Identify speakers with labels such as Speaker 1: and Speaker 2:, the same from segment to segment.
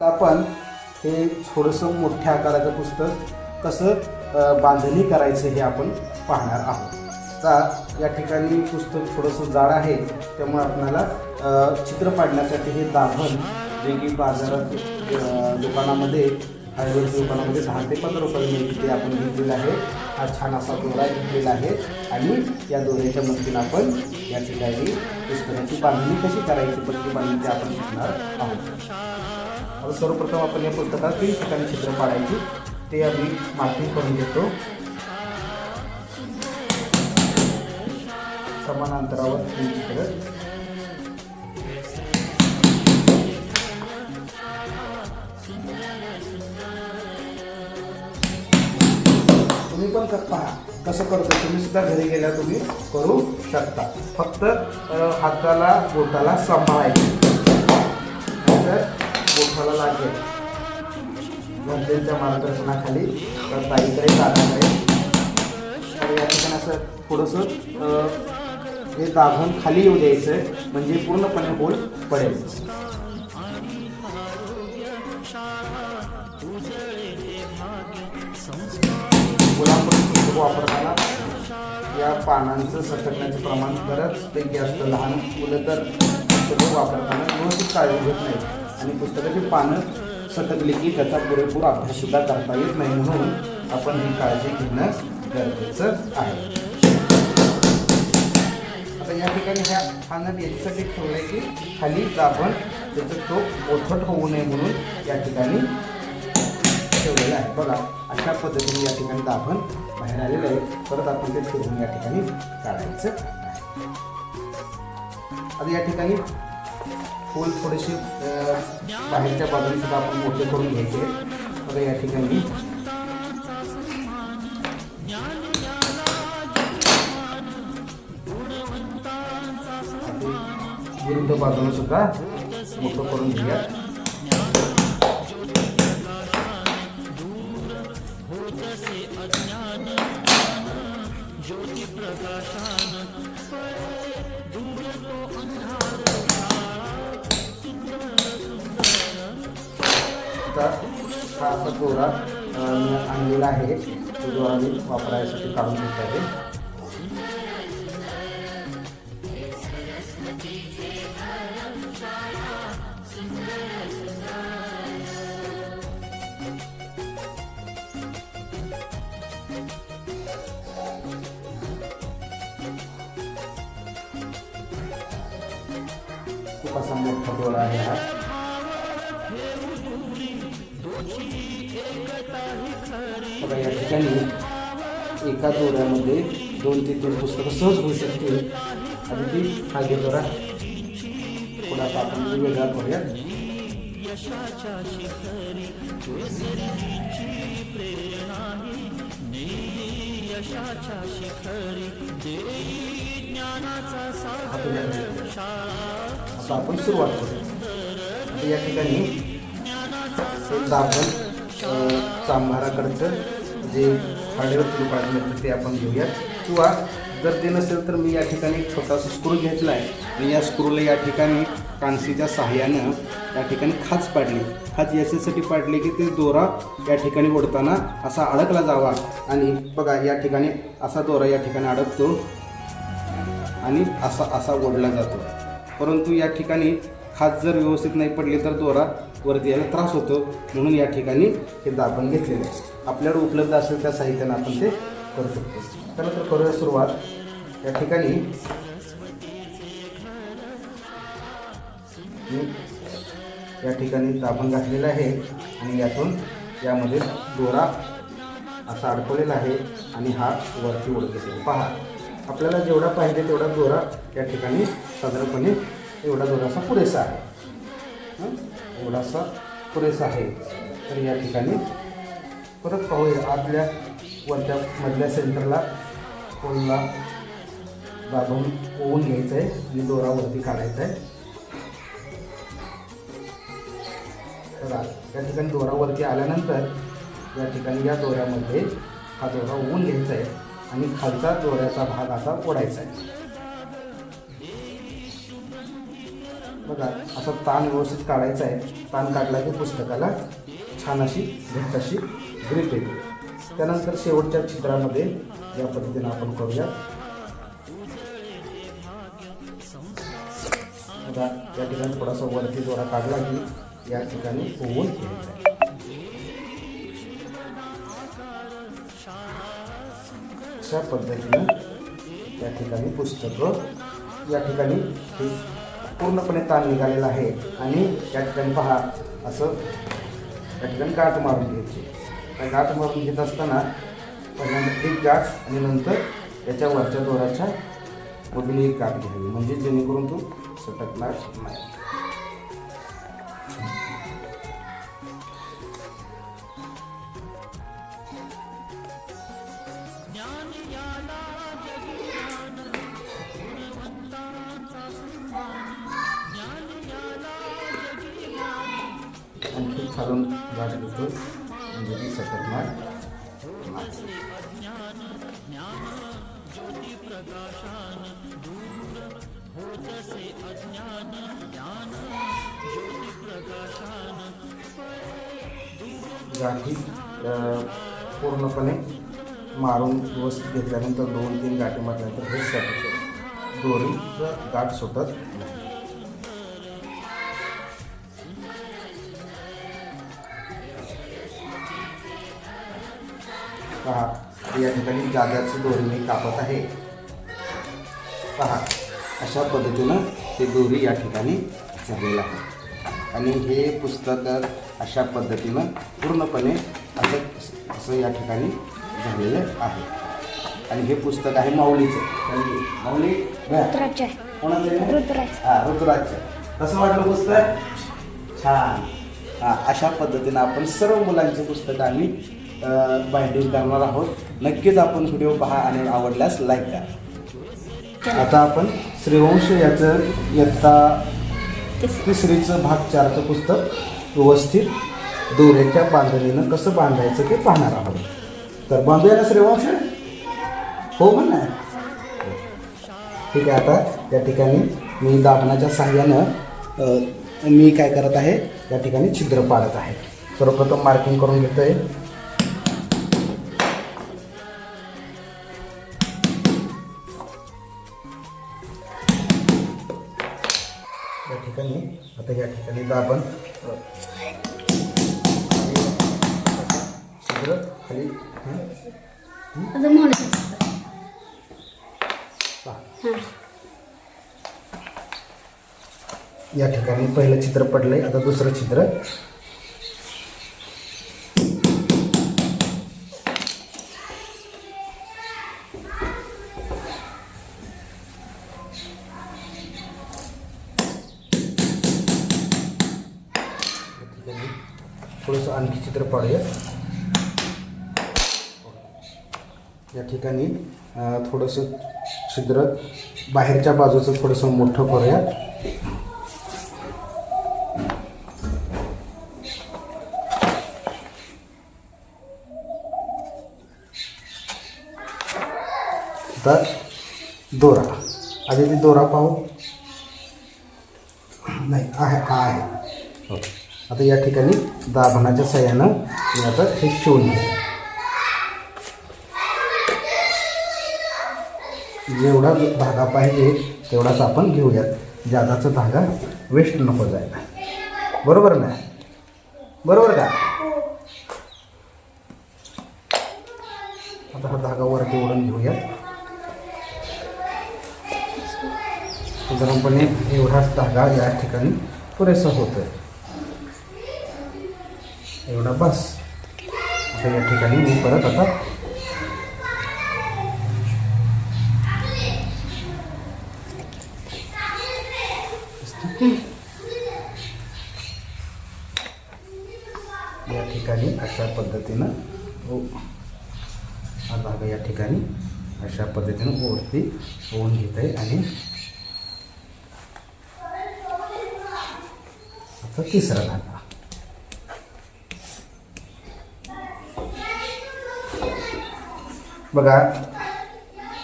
Speaker 1: आपण हे थोडंसं मोठ्या आकाराचं पुस्तक कसं बांधणी करायचं हे आपण पाहणार आहोत. आता या ठिकाणी पुस्तक थोडंसं जाड आहे त्यामुळे आपल्याला चित्र पाडण्यासाठी हे दाभण जे की बाजारात दुकानामध्ये हायवेच्या दुकानामध्ये दहा ते पंधरा रुपये मिळते ते आपण घेतलेलं आहे. हा छान असा दोरा घेतलेला आहे आणि या दोऱ्याच्या मदतीनं आपण या ठिकाणी पुस्तकाची बांधणी कशी करायची पण ती बांधणी ते आपण शिकणार आहोत. आता सर्वप्रथम आपण या पुस्तकात तीन ठिकाणी चित्र पाडायची. ते आम्ही मार्किंग करून घेतो. समान अंतरावर तीन चित्र. तुम्ही पण करता. पहा कसं करतो? तुम्ही सुद्धा घरी गेल्या तुम्ही करू शकता. फक्त हाताला बोटाला सांभाळायचं. तर लागेल. गणपतीच्या मार्गदर्शनाखाली. तर ताईकडे दादाकडे तर या ठिकाणी असं थोडंसं हे दाबून खाली येऊ द्यायचं म्हणजे पूर्णपणे होल पडेल. मुलांकडून वापरताना या पानांचं सटकण्याचं प्रमाण बऱ्याचपैकी असतं लहान मुलं तर वापरताना व्यवस्थित काळजी घेत नाही आणि पुस्तकाची पानं सटकली की त्याचा पुरेपूर अभ्याससुद्धा करता येत नाही म्हणून आपण ही काळजी घेणं गरजेचं आहे. आता या ठिकाणी ह्या पानं याच्यासाठी ठेवलं आहे की खाली दाबण त्याचं टोप ओथट होऊ नये म्हणून या ठिकाणी ठेवलेलं आहे. बघा अशा पद्धतीने या ठिकाणी दाबण बाहेर आलेलं आहे. परत आपण ते फिरून या ठिकाणी काढायचं आहे. आता या ठिकाणी फूल थोडेसे बाहेरच्या बाजूने सुद्धा आपण मोठे करून घ्यायचे बघा या ठिकाणी. विरुद्ध बाजूने सुद्धा मोठं करून घेऊया. आता हा असा दोरा मी आणलेला आहे. तो दोरा मी वापरायसाठी काढून घेत आहे. खूप असा मोठा डोळा आहे हा. बघा या ठिकाणी एका दोऱ्यामध्ये दोन ते तीन पुस्तकं सहज होऊ शकतील आणि ती हा दोरा थोडासा आपण म्हणजे वेगळा करूया. हातून या ठिकाणी. आता आपण सुरुवात करूया. या ठिकाणी एक सांभाराकडचं जे हार्डवेअर तुला पाहिजे होतं ते आपण घेऊयात. किंवा जर ते नसेल तर मी या ठिकाणी एक छोटासा स्क्रू घेतला आहे. आणि या स्क्रूला या ठिकाणी कांसीच्या सहाय्यानं या ठिकाणी खाच पाडली. खाच याच्यासाठी पाडली की ते दोरा या ठिकाणी ओढताना असा अडकला जावा. आणि बघा या ठिकाणी असा दोरा या ठिकाणी अडकतो आणि असा असा ओढला जातो. परंतु या ठिकाणी खाच जर व्यवस्थित नाही पडली तर दोरा वरती यायला त्रास होतो. म्हणून या ठिकाणी हे दाबण घेतलेलं आहे. आपल्याकडे उपलब्ध असेल त्या साहित्यानं आपण ते करू शकतो. चला तर करूया सुरुवात. या ठिकाणी या ठिकाणी दाबण घातलेलं आहे आणि यातून यामध्ये दोरा असा अडकवलेला आहे आणि हा वरती ओढत पहा आपल्याला जेवढा पाहिजे तेवढा दोरा या ठिकाणी साधारणपणे एवढा दोरासा पुरेसा आहे. थोडासा पुरेसा आहे. तर या ठिकाणी परत पाहूया आतल्या वरच्या मधल्या सेंटरला कोलला दाबून ओवून घ्यायचं आहे आणि दोरावरती काढायचं आहे तर या ठिकाणी दोरावरती आल्यानंतर या ठिकाणी या दोऱ्यामध्ये हा दोरा ओवून घ्यायचा आहे आणि खालचा दोऱ्याचा भाग असा ओढायचा आहे बघा असा ताण व्यवस्थित काढायचा आहे. ताण काढला की पुस्तकाला छान अशी घट्ट अशी ग्रीप येते. त्यानंतर शेवटच्या चित्रामध्ये या पद्धतीनं आपण करूया. बघा या ठिकाणी थोडासा वरती दोरा काढला की या ठिकाणी होऊन घ्यायचा अशा पद्धतीनं या ठिकाणी पुस्तकं या ठिकाणी हे पूर्णपणे ताण निघालेला आहे. आणि त्या ठिकाणी पहा असं त्या ठिकाणी गाठ मारून घ्यायची. त्या गाठ मारून घेत असताना पहिल्यांदा एक गाठ आणि नंतर त्याच्या वरच्या दोराच्या मधून एक गाठ घ्यावी. म्हणजे जेणेकरून तो सटकणार नाही. म्हणजे ती गाठी पूर्णपणे मारून व्यवस्थित घेतल्यानंतर दोन तीन गाठी मारल्यानंतर हे सटकतं दोरी गाठ सुटत नाही. पहा. या ठिकाणी जाग्याची दोरी मी कापत आहे. पहा. अशा पद्धतीनं ते दोरी या ठिकाणी झालेलं आहे. आणि हे पुस्तक अशा पद्धतीनं पूर्णपणे असं असं या ठिकाणी झालेलं आहे. आणि हे पुस्तक आहे माऊलीचं माऊली.
Speaker 2: रुद्राचे
Speaker 1: कोणाचं हा ऋतुराजचं कसं वाटलं पुस्तक? छान. हा अशा पद्धतीनं आपण सर्व मुलांचे पुस्तक आम्ही बाइंडिंग करणार आहोत. नक्कीच आपण व्हिडिओ पहा आणि आवडल्यास लाईक करा. आता आपण श्रीवंश याचं इयत्ता तिसरीचं भाग चारचं पुस्तक व्यवस्थित दोऱ्याच्या बांधणीनं कसं बांधायचं ते पाहणार आहोत. तर बांधूया ना श्रीवंश? हो म्हणा. ठीक आहे आता त्या ठिकाणी मी दाबणाच्या सहाय्यानं मी काय करत आहे? त्या ठिकाणी छिद्र पाडत आहे. सर्वप्रथम मार्किंग करून घेतो आहे आता या ठिकाणी छिद्र खाली या ठिकाणी पहिलं चित्र पडलंय आता दुसरं चित्र या ठिकाणी थोडंसं छिद्र बाहेरच्या बाजूचं थोडंसं मोठं करूया. आता दोरा. आधी ती दोरा पाहू. नाही आहे हा आहे. हो आता या ठिकाणी दाभणाच्या सहाय्यानं मी आता हे शिवून घेऊ. जेवढा धागा पाहिजे तेवढाच आपण घेऊयात. जादाचा धागा वेस्ट नको जायला बरोबर ना? बरोबर का? आता हा धागा वरती ओढून घेऊयात. साधारणपणे एवढाच धागा या ठिकाणी पुरेसा होतोय. एवढा बस. आता या ठिकाणी मी परत आता या ठिकाणी अशा पद्धतीनं ओ हा धागा या ठिकाणी अशा पद्धतीनं वरती होऊन घेत आहे आणि आता तिसरा धागा बघा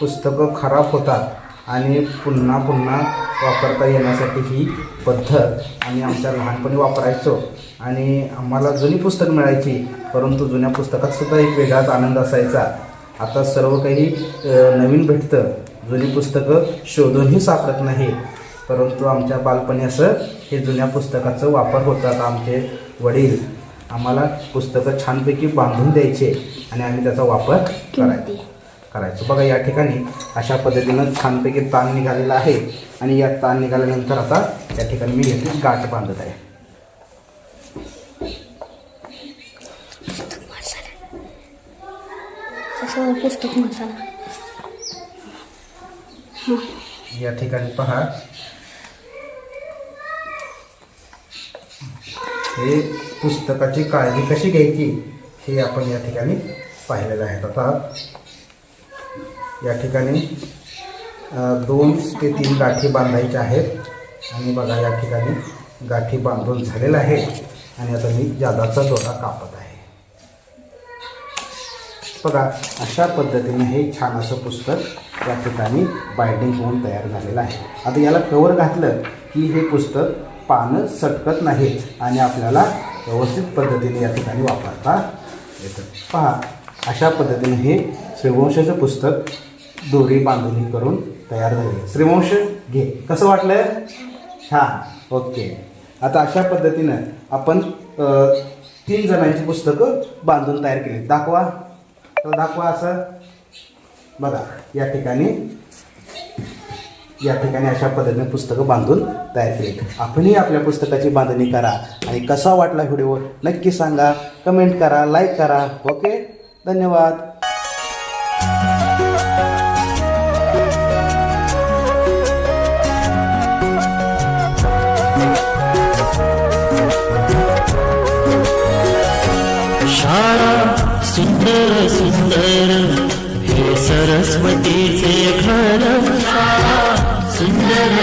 Speaker 1: पुस्तकं खराब होतात. आणि पुन्हा पुन्हा वापरता येण्यासाठी ही पद्धत आम्ही आमच्या लहानपणी वापरायचो. आणि आम्हाला जुनी पुस्तक मिळायची परंतु जुन्या पुस्तकात सुद्धा एक वेगळाच आनंद असायचा. आता सर्व काही नवीन भेटतं. जुनी पुस्तकं शोधूनही सापडत नाही. परंतु आमच्या बालपणी असं हे जुन्या पुस्तकाचं वापर होतात आमचे वडील आम्हाला पुस्तकं छानपैकी बांधून द्यायचे आणि आम्ही त्याचा वापर करायचो. करायचो. बघा या ठिकाणी अशा पद्धतीनं छानपैकी ताण निघालेला आहे आणि या ताण निघाल्यानंतर आता या ठिकाणी मी याची गाठ बांधत आहे.
Speaker 2: तसं पुस्तक मसाला.
Speaker 1: या ठिकाणी पहा. हे पुस्तकाची काळजी कशी घ्यायची हे आपण या ठिकाणी पाहिलेलं आहे. आता या ठिकाणी दोन ते तीन गाठी बांधायच्या आहेत. आणि बघा या ठिकाणी गाठी बांधून झालेलं आहे. आणि आता मी जादाचा दोरा कापत आहे. बघा अशा पद्धतीने हे छान असं पुस्तक या ठिकाणी बाइंडिंग होऊन तयार झालेलं आहे. आता याला कवर घातलं की हे पुस्तक पानं सटकत नाहीत आणि आपल्याला व्यवस्थित पद्धतीने या ठिकाणी वापरता येतं. पहा अशा पद्धतीने हे श्रीवंशाचं पुस्तक दोरी बांधणी करून तयार झाली श्रीवंश घे. कसं वाटलं हां ओके. आता अशा पद्धतीनं आपण तीन जणांची पुस्तकं बांधून तयार केली. दाखवा. तर दाखवा असं. बघा या ठिकाणी या ठिकाणी अशा पद्धतीने पुस्तकं बांधून तयार केली. आपणही आपल्या पुस्तकाची बांधणी करा. आणि कसा वाटला व्हिडिओ नक्की सांगा. कमेंट करा लाईक करा. ओके? धन्यवाद.
Speaker 3: सुंदर सुंदर हे सरस्वतीचे घर सुंदर